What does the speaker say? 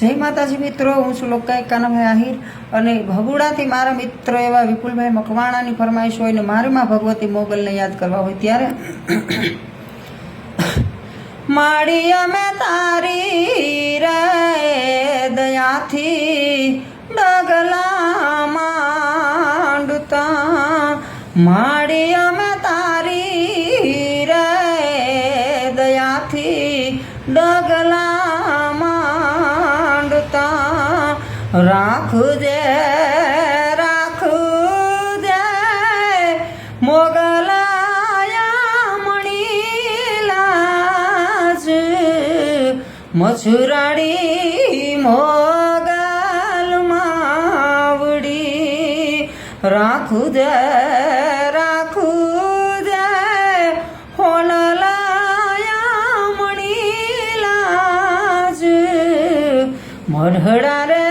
જય માતાજી મિત્રો, હું છું લોકાઈ કાનાભાઈ આહિર અને ભગુડાથી મારા મિત્ર એવા વિપુલભાઈ મકવાણાની ફરમાઈશ હોય ને મારે માં ભગવતી મોગલને યાદ કરવા હોય ત્યારે માડી અમે તારી રે દયાથી ડગલા માંડતા. માડી અમે તારી રે દયાથી ડગલા રાખજે રાખજે મોગલાયા મણીલાજ. મછુરાડી મોગલ માવડી રાખું દે રાખું દે, હોનલાયા મણીલાજ. મઢડા રે